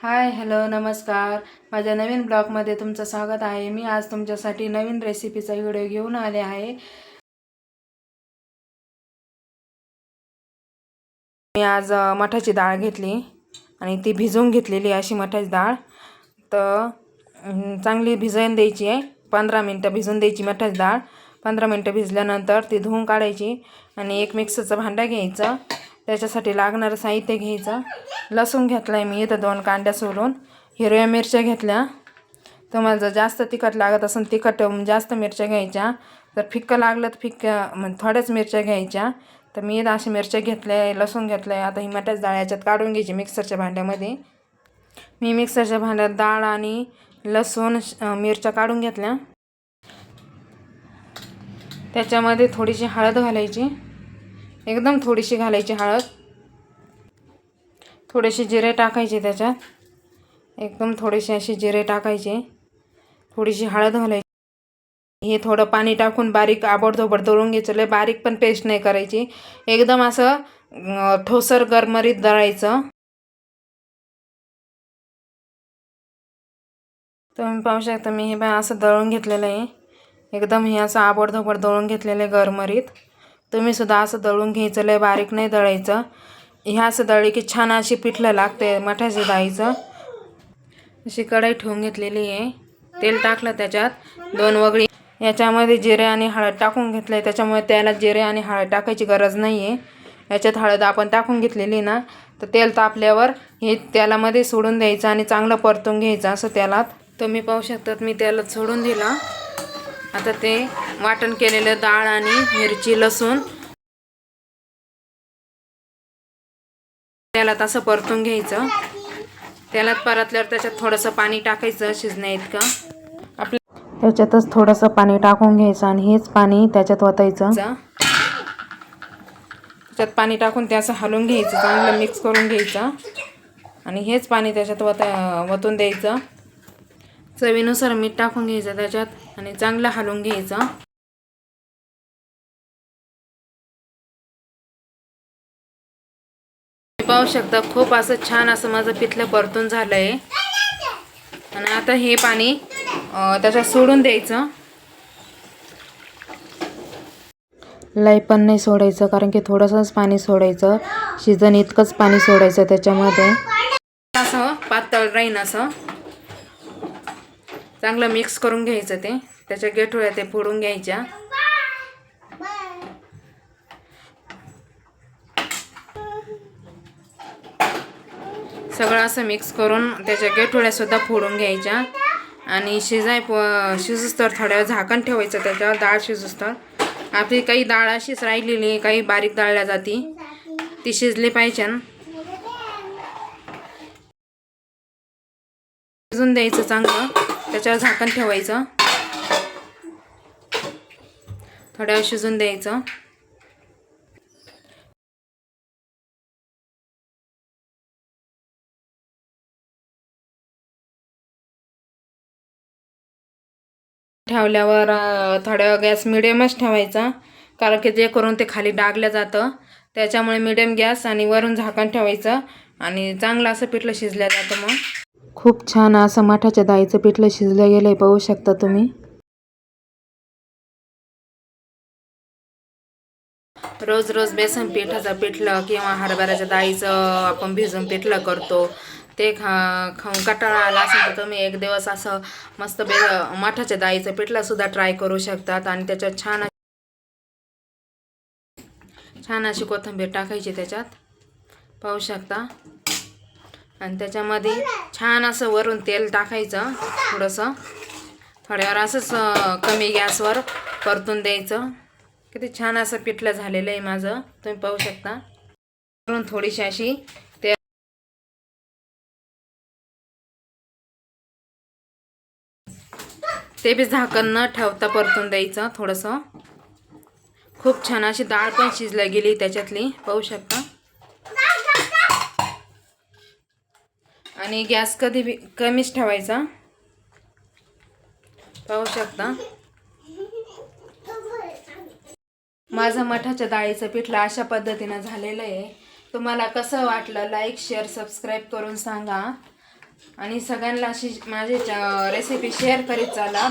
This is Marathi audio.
हाय हॅलो नमस्कार. माझ्या नवीन ब्लॉगमध्ये तुमचं स्वागत आहे. मी आज तुमच्यासाठी नवीन रेसिपीचा व्हिडिओ घेऊन आले आहे. मी आज मठाची डाळ घेतली आणि ती भिजवून घेतलेली अशी मठाची डाळ. तर चांगली भिजवून द्यायची आहे. पंधरा मिनटं भिजून द्यायची मठाची डाळ. पंधरा मिनटं भिजल्यानंतर ती धुवून काढायची आणि एक मिक्सरचं भांडं घ्यायचं. त्याच्यासाठी लागणारं साहित्य घ्यायचं. लसूण घेतला आहे मी इथं दोन कांड्या सोलून. हिरव्या मिरच्या घेतल्या. तुम्हाला जर जास्त तिखट लागत असेल तिखट जास्त मिरच्या घ्यायच्या. जर फिक्कं लागलं तर फिक्क्या म्हणजे थोड्याच मिरच्या घ्यायच्या. तर मी इथं अशा मिरच्या घेतल्या आहे लसूण घेतलं आहे आता ही मटाच डाळ याच्यात काढून घ्यायची मिक्सरच्या भांड्यामध्ये. मी मिक्सरच्या भांड्यात डाळ आणि लसूण मिरच्या काढून घेतल्या. त्याच्यामध्ये थोडीशी हळद घालायची. एकदम थोडीशी घालायची हळद. थोडेसे जिरे टाकायचे त्याच्यात. एकदम थोडेसे असे जिरे टाकायचे. थोडीशी हळद घालायची. हे थोडं पाणी टाकून बारीक आबडधोबड दळून घ्यायचं. लय बारीक पण पेस्ट नाही करायची. एकदम असं ठोसर गरमरीत दळायचं. तुम्ही पाहू शकता मी हे बा असं दळून घेतलेलं आहे. एकदम हे असं आबडधोबड दळून घेतलेलं आहे गरमरीत. तुम्ही सुद्धा असं दळून घ्यायचं लय बारीक नाही दळायचं. ह्या असं दळी की छान अशी पिठलं लागते मठाची डाळीचं अशी कढई ठेवून घेतलेली आहे. तेल टाकलं त्याच्यात दोन वगळी. याच्यामध्ये जिरे आणि हळद टाकून घेतलं आहे त्याच्यामुळे त्याला जिरे आणि हळद टाकायची गरज नाही आहे याच्यात हळद आपण टाकून घेतलेली ना तर तेल तापल्यावर हे तेलामध्ये सोडून द्यायचं आणि चांगलं परतून घ्यायचं असं त्यालात. तुम्ही पाहू शकतात मी त्याला सोडून दिला. आता ते वाटण केलेलं डाळ आणि मिरची लसूण त्याला तसं परतून घ्यायचं. त्यालात परतल्यावर त्याच्यात थोडंसं पाणी टाकायचं शिजण्या इतकं. आपलं त्याच्यातच थोडंसं पाणी टाकून घ्यायचं आणि हेच पाणी त्याच्यात ओतायचं त्याच्यात पाणी टाकून ते असं हलवून घ्यायचं चांगलं मिक्स करून घ्यायचं. आणि हेच पाणी त्याच्यात वता वतून द्यायचं. चवीनुसार मीठ टाकून घ्यायचं त्याच्यात आणि चांगलं हलवून घ्यायचं. पाहू शकता खूप असं छान असं माझं पिठलं परतून झालं आहे आणि आता हे पाणी त्याच्यात सोडून द्यायचं. लई पण नाही सोडायचं कारण की थोडंसंच पाणी सोडायचं. शिजन इतकंच पाणी सोडायचं त्याच्यामध्ये. असं पातळ राहीन असं. चांगलं मिक्स करून घ्यायचं ते. त्याच्या गेठोळ्या ते फोडून घ्यायच्या. सगळं असं मिक्स करून त्याच्या गेठोळ्यासुद्धा फोडून घ्यायच्या. आणि शिजाय प शिजूस तर थोड्या वेळ झाकण ठेवायचं त्याच्यावर डाळ शिजूस्तर. आपली काही डाळ अशीच राहिलेली आहे, काही बारीक डाळल्या जाती. ती शिजली पाहिजे. शिजून द्यायचं चांगलं. त्याच्यावर झाकण ठेवायचं. थोड्या वेळ शिजून द्यायचं. ठेवल्यावर अं, थोड्या गॅस मिडियमच ठेवायचा. कारण की जे करून ते खाली डागलं जातं. त्याच्यामुळे मिडियम गॅस आणि वरून झाकण ठेवायचं. आणि चांगलं असं पिठलं शिजलं जातं मग. खूप छान असं माठाच्या दाईचं पिठलं शिजलं गेलंय पाहू शकता तुम्ही. रोज रोज बेसन पिठाचं पिठलं किंवा हरभऱ्याच्या डाळीचं आपण भिजून पिठलं करतो. ते खा खाऊन कटाळा आला असेल तर तुम्ही एक दिवस असं मस्त बे माठाच्या डाळीचं पिठलंसुद्धा ट्राय करू शकतात आणि त्याच्यात छान छान अशी कोथिंबीर टाकायची त्याच्यात. पाहू शकता. आणि त्याच्यामध्ये छान असं वरून तेल टाकायचं थोडंसं. थोड्यावर असंच कमी गॅसवर परतून द्यायचं. किती छान असं पिठलं झालेलं आहे माझं. तुम्ही पाहू शकता. वरून थोडीशी अशी ते ते बी झाकण न ठेवता परतून द्यायचं थोडंसं. खूप छान अशी डाळ पण शिजल्या गेली त्याच्यातली. पाहू शकता. आणि गॅस कधी बी कमीच ठेवायचा. पाहू शकता. माझं मठाच्या डाळीचं पिठलं अशा पद्धतीनं झालेलं आहे. तुम्हाला कसं वाटलं लाईक शेअर सबस्क्राईब करून सांगा. आणि सगळ्यांना अशी माझी रेसिपी शेअर करीत चाला.